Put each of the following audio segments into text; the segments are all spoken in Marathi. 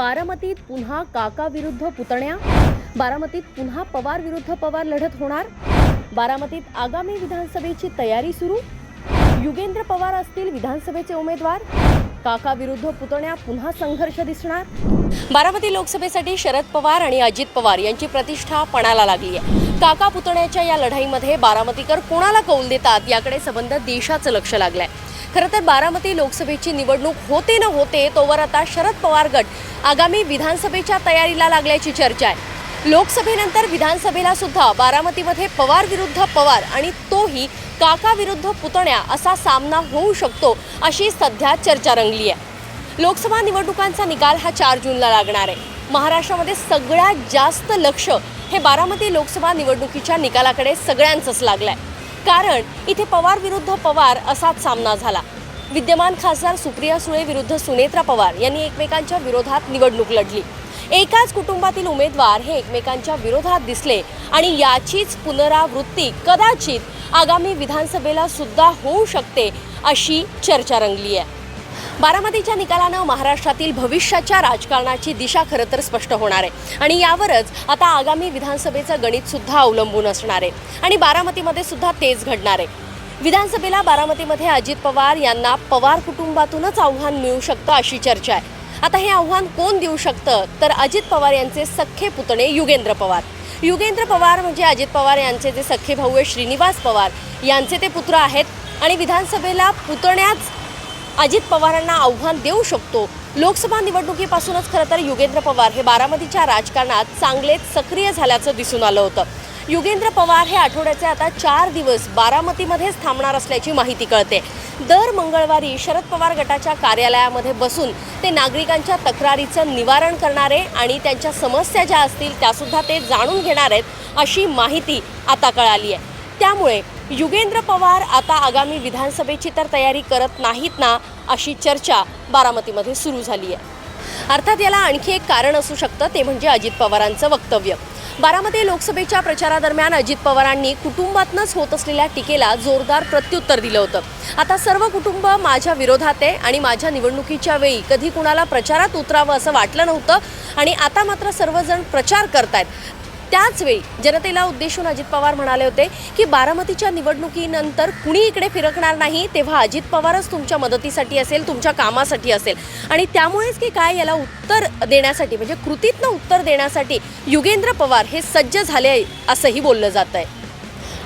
बारामतीत पुन्हा काका विरुद्ध पुतण्या? बारामतीत पुन्हा पवार विरुद्ध पवार लढत होणार? बारामतीत आगामी विधानसभेची तयारी सुरू? युगेंद्र पवार असतील विधानसभेचे उमेदवार? काका विरुद्ध पुतण्या पुन्हा संघर्ष दिसणार? बारामती लोकसभेसाठी शरद पवार आणि अजित पवार यांची प्रतिष्ठा पणाला लागली आहे. काका पुतण्याच्या या लढाईमध्ये बारामतीकर कोणाला कौल देतात याकडे संबंध देशाचं लक्ष लागलंय. खरं तर बारामती लोकसभेची निवडणूक होते न होते तोवर आता शरद पवार गट आगामी विधानसभेच्या तयारीला लागल्याची चर्चा आहे. लोकसभेनंतर विधानसभेला सुद्धा बारामतीमध्ये पवार विरुद्ध पवार आणि तोही काका विरुद्ध पुतण्या असा सामना होऊ शकतो अशी सध्या चर्चा रंगली आहे. लोकसभा निवडणुकांचा निकाल हा चार जूनला लागणार आहे. महाराष्ट्रामध्ये सगळ्यात जास्त लक्ष हे बारामती लोकसभा निवडणुकीच्या निकालाकडे सगळ्यांचंच लागलं आहे कारण इथे पवार विरुद्ध पवार असाच सामना झाला. विद्यमान खासदार सुप्रिया सुळे विरुद्ध सुनेत्रा पवार यांनी एकमेकांच्या विरोधात निवडणूक लढली. एकाच कुटुंबातील उमेदवार हे एकमेकांच्या विरोधात दिसले आणि याचीच पुनरावृत्ती कदाचित आगामी विधानसभेला सुद्धा होऊ शकते अशी चर्चा रंगली आहे. बारामतीच्या निकालानं महाराष्ट्रातील भविष्याच्या राजकारणाची दिशा खरं तर स्पष्ट होणार आहे. आणि यावरच आता आगामी विधानसभेचं गणित सुद्धा अवलंबून असणार आहे. आणि बारामतीमध्ये सुद्धा तेच घडणार आहे. विधानसभेला बारामतीमध्ये अजित पवार यांना पवार कुटुंबातूनच आव्हान मिळू शकतं अशी चर्चा आहे. आता हे आव्हान कोण देऊ शकतं? तर अजित पवार यांचे सख्खे पुतणे युगेंद्र पवार. युगेंद्र पवार म्हणजे अजित पवार यांचे जे सख्खे भाऊ आहे श्रीनिवास पवार यांचे ते पुत्र आहेत. आणि विधानसभेला पुतण्याच अजित पवारांना आव्हान देऊ शकतो. लोकसभा निवडणुकीपासूनच खरं तर युगेंद्र पवार हे बारामतीच्या राजकारणात चांगलेच सक्रिय झाल्याचं दिसून आलं होतं. युगेंद्र पवार हे आठवड्याचे आता चार दिवस बारामतीमध्येच थांबणार असल्याची माहिती कळते. दर मंगळवारी शरद पवार गटाच्या कार्यालयामध्ये बसून ते नागरिकांच्या तक्रारीचं निवारण करणारे आणि त्यांच्या समस्या ज्या असतील त्यासुद्धा ते जाणून घेणार आहेत अशी माहिती आता कळाली आहे. त्यामुळे युगेंद्र पवार आता आगामी विधानसभेची तर तयारी करत नाहीत ना अशी चर्चा बारामतीमध्ये सुरू झाली आहे अर्थात याला आणखी एक कारण असू शकतं ते म्हणजे अजित पवारांचं वक्तव्य. बारामती लोकसभेच्या प्रचारादरम्यान अजित पवारांनी कुटुंबातनंच होत असलेल्या टीकेला जोरदार प्रत्युत्तर दिलं होतं. आता सर्व कुटुंब माझ्या विरोधात आहे आणि माझ्या निवडणुकीच्या वेळी कधी कुणाला प्रचारात उतरावं असं वाटलं नव्हतं आणि आता मात्र सर्वजण प्रचार करतायत. त्याचवेळी जनतेला उद्देशून अजित पवार म्हणाले होते की बारामतीच्या निवडणुकीनंतर कुणी इकडे फिरकणार नाही तेव्हा अजित पवारच तुमच्या मदतीसाठी असेल तुमच्या कामासाठी असेल. आणि त्यामुळेच की काय याला उत्तर देण्यासाठी म्हणजे कृतीतनं उत्तर देण्यासाठी युगेंद्र पवार हे सज्ज झाले असंही बोललं जात आहे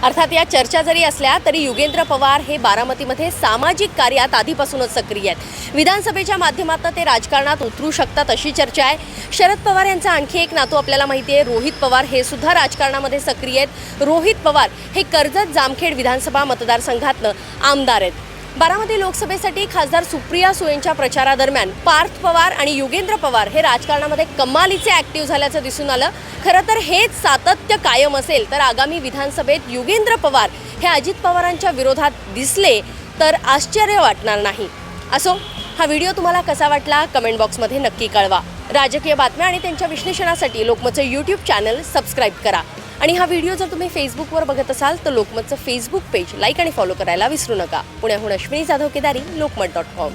अर्थात या चर्चा जरी असल्या तरी युगेंद्र पवार हे बारामतीमध्ये सामाजिक कार्यात आधीपासूनच सक्रिय आहेत. विधानसभेच्या माध्यमातून ते राजकारणात उतरू शकतात अशी चर्चा आहे. शरद पवार यांचा आणखी एक नातू आपल्याला माहिती आहे रोहित पवार. हे सुद्धा राजकारणामध्ये सक्रिय आहेत. रोहित पवार हे कर्जत जामखेड विधानसभा मतदारसंघातनं आमदार आहेत. बारामती लोकसभेसाठी खासदार सुप्रिया सुळेंच्या प्रचारादरम्यान पार्थ पवार आणि युगेंद्र पवार हे राजकारणामध्ये कमालीचे ॲक्टिव्ह झाल्याचं दिसून आलं. खरं तर हेच सातत्य कायम असेल तर आगामी विधानसभेत युगेंद्र पवार हे अजित पवारांच्या विरोधात दिसले तर आश्चर्य वाटणार नाही. असो हा व्हिडिओ तुम्हाला कसा वाटला कमेंट बॉक्समध्ये नक्की कळवा. राजकीय बातम्या आणि त्यांच्या विश्लेषणासाठी लोकमतचं यूट्यूब चॅनल सबस्क्राईब करा. आणि हा व्हिडिओ जर तुम्ही फेसबुकवर बघत असाल तर लोकमतचं फेसबुक पेज लाईक आणि फॉलो करायला विसरू नका. पुण्याहून अश्विनी जाधव केदारी लोकमत डॉट कॉम